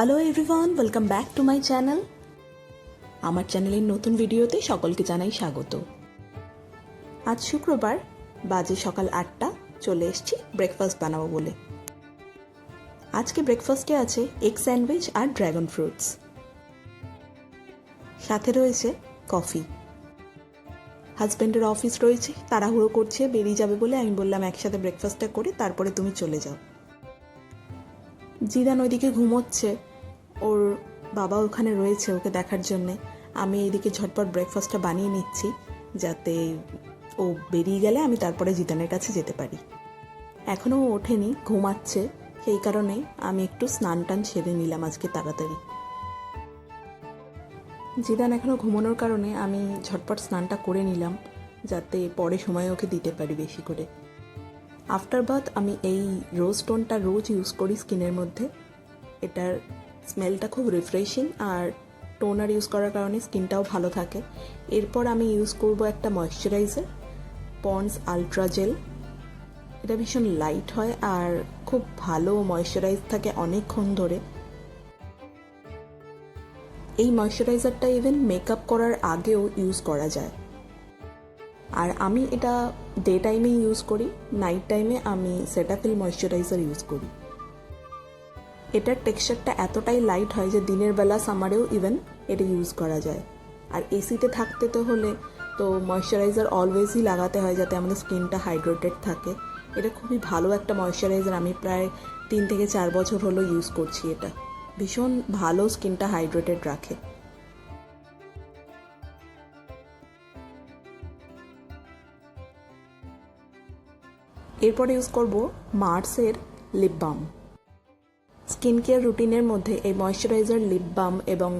Hello everyone welcome back to my channel আমার চ্যানেলের নতুন ভিডিওতে সকলকে জানাই স্বাগত। আজ শুক্রবার, বাজে সকাল আটটা, চলে এসছি ব্রেকফাস্ট বানাবো বলে। আজকে ব্রেকফাস্টে আছে এগ স্যান্ডউইচ আর ড্র্যাগন ফ্রুটস সাথে রয়েছে কফি হাজব্যান্ডের অফিস রয়েছে, তাড়াহুড়ো করছে, বেরিয়ে যাবে বলে আমি বললাম একসাথে ব্রেকফাস্টটা করে তারপরে তুমি চলে যাও। জিদান ওইদিকে ঘুমোচ্ছে ওর বাবা ওখানে রয়েছে ওকে দেখার জন্যে। আমি এইদিকে ঝটপট ব্রেকফাস্টটা বানিয়ে নিচ্ছি, যাতে ও বেরিয়ে গেলে আমি তারপরে জিদানের কাছে যেতে পারি। এখনও ওঠেনি, ঘুমাচ্ছে, সেই কারণে আমি একটু স্নান টান সেরে নিলাম আজকে তাড়াতাড়ি। জিদান এখনও ঘুমানোর কারণে আমি ঝটপট স্নানটা করে নিলাম, যাতে পরে সময় ওকে দিতে পারি বেশি করে। আফটার বাথ আমি এই রোজ টোনটা রোজ ইউজ করি স্কিনের মধ্যে। এটার স্মেলটা খুব রিফ্রেশিং আর টোনার ইউজ করার কারণে স্কিনটাও ভালো থাকে। এরপর আমি ইউজ করব একটা ময়শ্চারাইজার পন্ডস আলট্রা জেল এটা ভীষণ লাইট হয় আর খুব ভালো ময়শ্চারাইজ থাকে অনেকক্ষণ ধরে। এই ময়শ্চারাইজারটা ইভেন মেকআপ করার আগেও ইউজ করা যায়। আর আমি এটা ডে টাইমে ইউজ করি নাইট টাইমে আমি সেটাফিল ময়শ্চারাইজার ইউজ করি। এটার টেক্সচারটা এতটাই লাইট হয় যে দিনের বেলা সামারেও ইভেন এটা ইউজ করা যায়। আর এসিতে থাকতে তো হলে তো ময়শ্চারাইজার অলওয়েজই লাগাতে হয় যাতে আমাদের স্কিনটা হাইড্রেটেড থাকে। এটা খুবই ভালো একটা ময়শ্চারাইজার আমি প্রায় তিন থেকে চার বছর হলো ইউজ করছি এটা। ভীষণ ভালো স্কিনটা হাইড্রেটেড রাখে। এরপরে ইউজ করব মার্সের লিপ বাম স্কিন কেয়ার রুটিনের মধ্যে এই ময়শ্চারাইজার, লিপ বাম এবং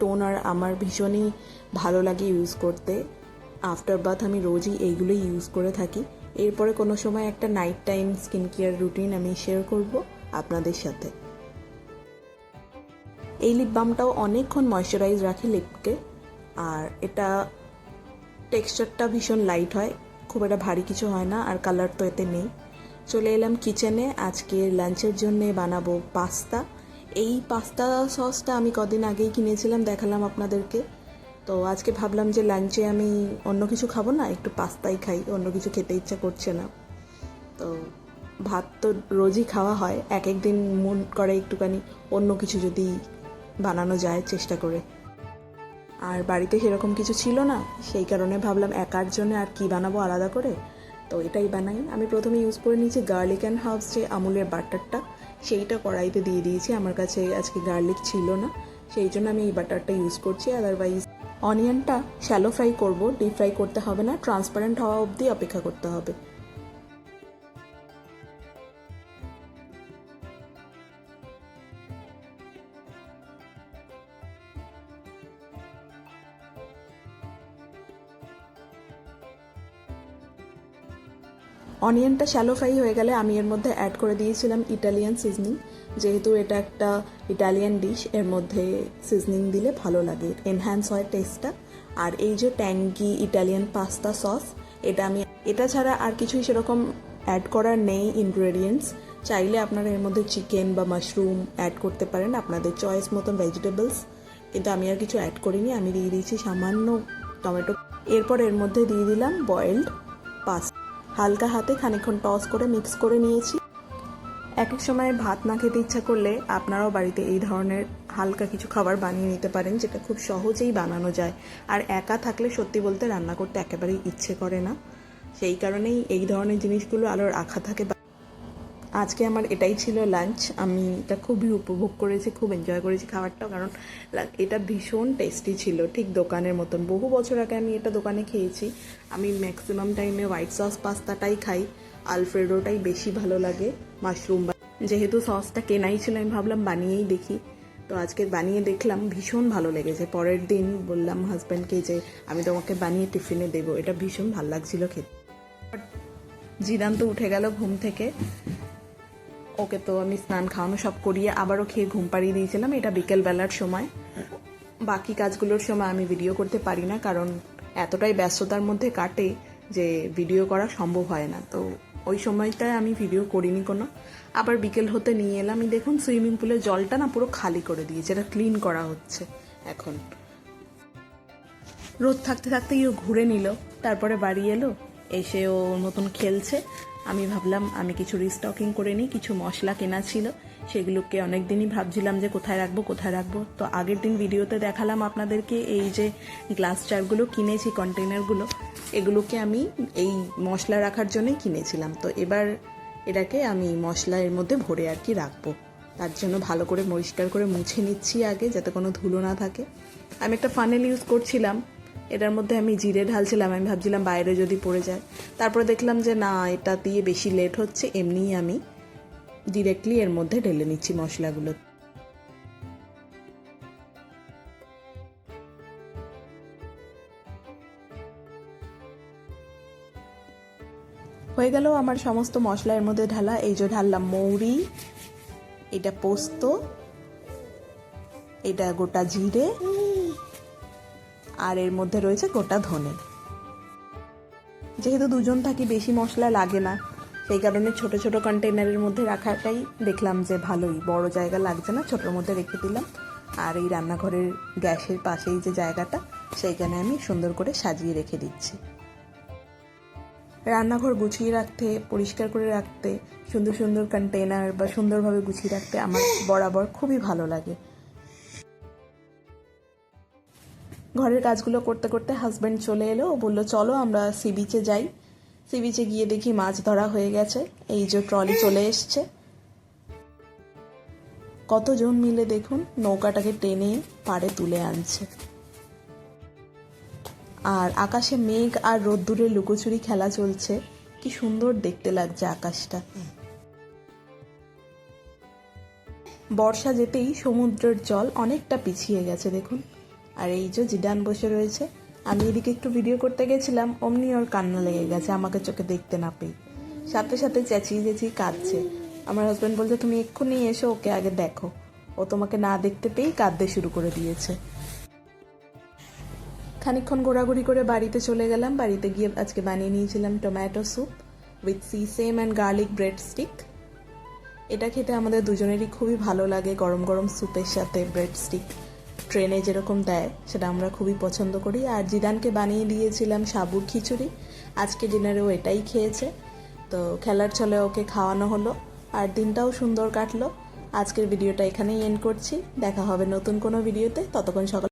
টোনার আমার ভীষণই ভালো লাগে ইউজ করতে। আফটার বাথ আমি রোজই এইগুলোই ইউজ করে থাকি। এরপরে কোনো সময় একটা night time skin care routine আমি শেয়ার করব আপনাদের সাথে। এই লিপ বামটাও অনেকক্ষণ ময়শ্চারাইজ রাখে লিপকে। আর এটা টেক্সচারটা ভীষণ লাইট হয়, খুব একটা ভারী কিছু হয় না, আর কালার তো এতে নেই। চলে এলাম কিচেনে আজকে লাঞ্চের জন্য বানাবো পাস্তা। এই পাস্তা সসটা আমি কদিন আগেই কিনেছিলাম, দেখালাম আপনাদেরকে। তো আজকে ভাবলাম যে লাঞ্চে আমি অন্য কিছু খাব না, একটু পাস্তাই খাই, অন্য কিছু খেতে ইচ্ছা করছে না। তো ভাত তো রোজই খাওয়া হয়, এক এক দিন মন করে একটুখানি, অন্য কিছু যদি বানানো যায় চেষ্টা করে। আর বাড়িতে সেরকম কিছু ছিল না, সেই কারণে ভাবলাম একার জন্য আর কি বানাবো আলাদা করে? তো এটাই বানাই। আমি প্রথমে ইউজ করে নিয়েছি গার্লিক অ্যান্ড হার্বস যে আমুলের বাটারটা, সেইটা কড়াইতে দিয়ে দিয়েছি। আমার কাছে আজকে গার্লিক ছিল না, সেই জন্য আমি এই বাটারটা ইউজ করছি। আদারওয়াইজ অনিয়নটা শ্যালো ফ্রাই করব ডিপ ফ্রাই করতে হবে না ট্রান্সপারেন্ট হওয়া অবধি অপেক্ষা করতে হবে। অনিয়নটা শ্যালো ফ্রাই হয়ে গেলে আমি এর মধ্যে অ্যাড করে দিয়েছিলাম ইটালিয়ান সিজনিং যেহেতু এটা একটা ইটালিয়ান ডিশ এর মধ্যে সিজনিং দিলে ভালো লাগে এনহ্যান্স হয় টেস্টটা আর এই যে ট্যাঙ্গি ইটালিয়ান পাস্তা সস এটা আমি, এটা ছাড়া আর কিছুই সেরকম অ্যাড করার নেই ইনগ্রেডিয়েন্টস চাইলে আপনারা এর মধ্যে চিকেন বা মাশরুম অ্যাড করতে পারেন, আপনাদের চয়েস মতন ভেজিটেবলস কিন্তু আমি আর কিছু অ্যাড করিনি, আমি দিয়ে দিয়েছি সামান্য টমেটো এরপর এর মধ্যে দিয়ে দিলাম বয়েলড হালকা হাতে খানিকক্ষণ টস করে মিক্স করে নিয়েছি। এক এক সময় ভাত না খেতে ইচ্ছা করলে আপনারাও বাড়িতে এই ধরনের হালকা কিছু খাবার বানিয়ে নিতে পারেন, যেটা খুব সহজেই বানানো যায়। আর একা থাকলে সত্যি বলতে রান্না করতে একেবারেই ইচ্ছে করে না। সেই কারণেই এই ধরনের জিনিসগুলো আরও রাখা থাকে আজকে আমার এটাই ছিল লাঞ্চ আমি এটা খুবই উপভোগ করেছি, খুব এনজয় করেছি খাবারটাও, কারণ এটা ভীষণ টেস্টি ছিল, ঠিক দোকানের মতন। বহু বছর আগে আমি এটা দোকানে খেয়েছি। আমি ম্যাক্সিমাম টাইমে হোয়াইট সস পাস্তাটাই খাই, আলফ্রেডোটাই বেশি ভালো লাগে মাশরুম যেহেতু সসটা কেনাই ছিল, আমি ভাবলাম বানিয়েই দেখি। তো আজকে বানিয়ে দেখলাম, ভীষণ ভালো লেগেছে। পরের দিন বললাম হাজব্যান্ডকে যে, আমি তোমাকে বানিয়ে টিফিনে দেবো। এটা ভীষণ ভালো লাগছিল খেতে। জিদান তো উঠে গেল ঘুম থেকে। ওকে তো আমি স্নান খাওয়ানো সব করিয়ে আবারও খেয়ে ঘুম পাড়িয়ে দিয়েছিলাম। এটা বিকেলবেলার সময়। বাকি কাজগুলোর সময় আমি ভিডিও করতে পারি না, কারণ এতটাই ব্যস্ততার মধ্যে কাটে যে ভিডিও করা সম্ভব হয় না। তো ওই সময়টায় আমি ভিডিও করিনি কোনো। আবার বিকেল হতে নিয়ে এলাম। দেখুন সুইমিং পুলের জলটা না পুরো খালি করে দিয়েছে। এটা ক্লিন করা হচ্ছে এখন। রোদ থাকতে থাকতে ইও ঘুরে নিল। তারপরে বাড়ি এলো। এসে ও মতন খেলছে। আমি ভাবলাম, আমি কিছু রিস্টকিং করে নিই, কিছু মশলা কেনা ছিল। সেগুলোকে অনেক দিনই ভাবছিলাম যে কোথায় রাখব কোথায় রাখব। তো আগের দিন ভিডিওতে দেখালাম আপনাদেরকে এই যে গ্লাস জারগুলো কিনেছি কন্টেনারগুলো এগুলোকে আমি এই মশলা রাখার জন্যই কিনেছিলাম। তো এবার এটাকে আমি মশলা এর মধ্যে ভরে আর কি রাখব। তার জন্য ভালো করে পরিষ্কার করে মুছে নিচ্ছি আগে, যাতে কোনো ধুলো না থাকে। আমি একটা ফানেল ইউজ করছিলাম। এটার মধ্যে আমি জিরে ঢালছিলাম, আমি ভাবছিলাম বাইরে যদি পড়ে যায়। তারপরে দেখলাম যে না, এটা দিয়ে বেশি লেট হচ্ছে, এমনিই আমি ডিরেক্টলি এর মধ্যে ঢেলে নিচ্ছি মশলাগুলো। হয়ে গেল আমার সমস্ত মশলা এর মধ্যে ঢালা, এই যে ঢাললাম মৌরি, এটা পোস্ত, এটা গোটা জিরে আর এর মধ্যে রয়েছে গোটা ধনে। যেহেতু দুজন থাকি বেশি মশলা লাগে না, সেই কারণে ছোট ছোট কন্টেনারের মধ্যে রাখাটাই দেখলাম যে ভালোই। বড় জায়গা লাগছে না, ছোটোর মধ্যে রেখে দিলাম। আর এই রান্নাঘরের গ্যাসের পাশেই যে জায়গাটা, সেইখানে আমি সুন্দর করে সাজিয়ে রেখে দিচ্ছি। রান্নাঘর গুছিয়ে রাখতে, পরিষ্কার করে রাখতে, সুন্দর সুন্দর কন্টেনার বা সুন্দরভাবে গুছিয়ে রাখতে আমার বরাবর খুবই ভালো লাগে। ঘরের কাজগুলো করতে করতে হাজব্যান্ড চলে এলো। ও বলল, চলো আমরা সি বিচে যাই। সি বিচে গিয়ে দেখি মাছ ধরা হয়ে গেছে। এই যে ট্রলি চলে এসছে। কতজন মিলে দেখুন, নৌকাটাকে টেনে পাড়ে তুলে আনছে। আর আকাশে মেঘ আর রোদ্দুরে লুকোচুরি খেলা চলছে। কি সুন্দর দেখতে লাগছে আকাশটা। বর্ষা যেতেই সমুদ্রের জল অনেকটা পিছিয়ে গেছে, দেখুন। আর এই যে জিডান বসে রয়েছে, আমি এদিকে একটু ভিডিও করতে গেছিলাম, অমনি ওর কান্না লেগে গেছে, আমাকে চোখে দেখতে না পেয়ে। সাথে সাথে চেঁচিয়ে চেঁচিয়ে কাঁদছে। আমার হাজব্যান্ড বলছে, তুমি এক্ষুনি এসো, ওকে আগে দেখো। ও তোমাকে না দেখতে পেয়েই কাঁদতে শুরু করে দিয়েছে। খানিকক্ষণ ঘোরাঘুরি করে বাড়িতে চলে গেলাম। বাড়িতে গিয়ে আজকে বানিয়ে নিয়েছিলাম tomato soup with sesame and garlic bread stick এটা খেতে আমাদের দুজনেরই খুবই ভালো লাগে গরম গরম স্যুপের সাথে ব্রেড স্টিক ট্রেনে যেরকম দেয়, সেটা আমরা খুবই পছন্দ করি। আর জিদানকে বানিয়ে দিয়েছিলাম সাবুর খিচুড়ি। আজকে ডিনারেও এটাই খেয়েছে। তো খেলার ছলে ওকে খাওয়ানো হলো, আর দিনটাও সুন্দর কাটলো। আজকের ভিডিওটা এখানেই এন্ড করছি। দেখা হবে নতুন কোনো ভিডিওতে। ততক্ষণ সকাল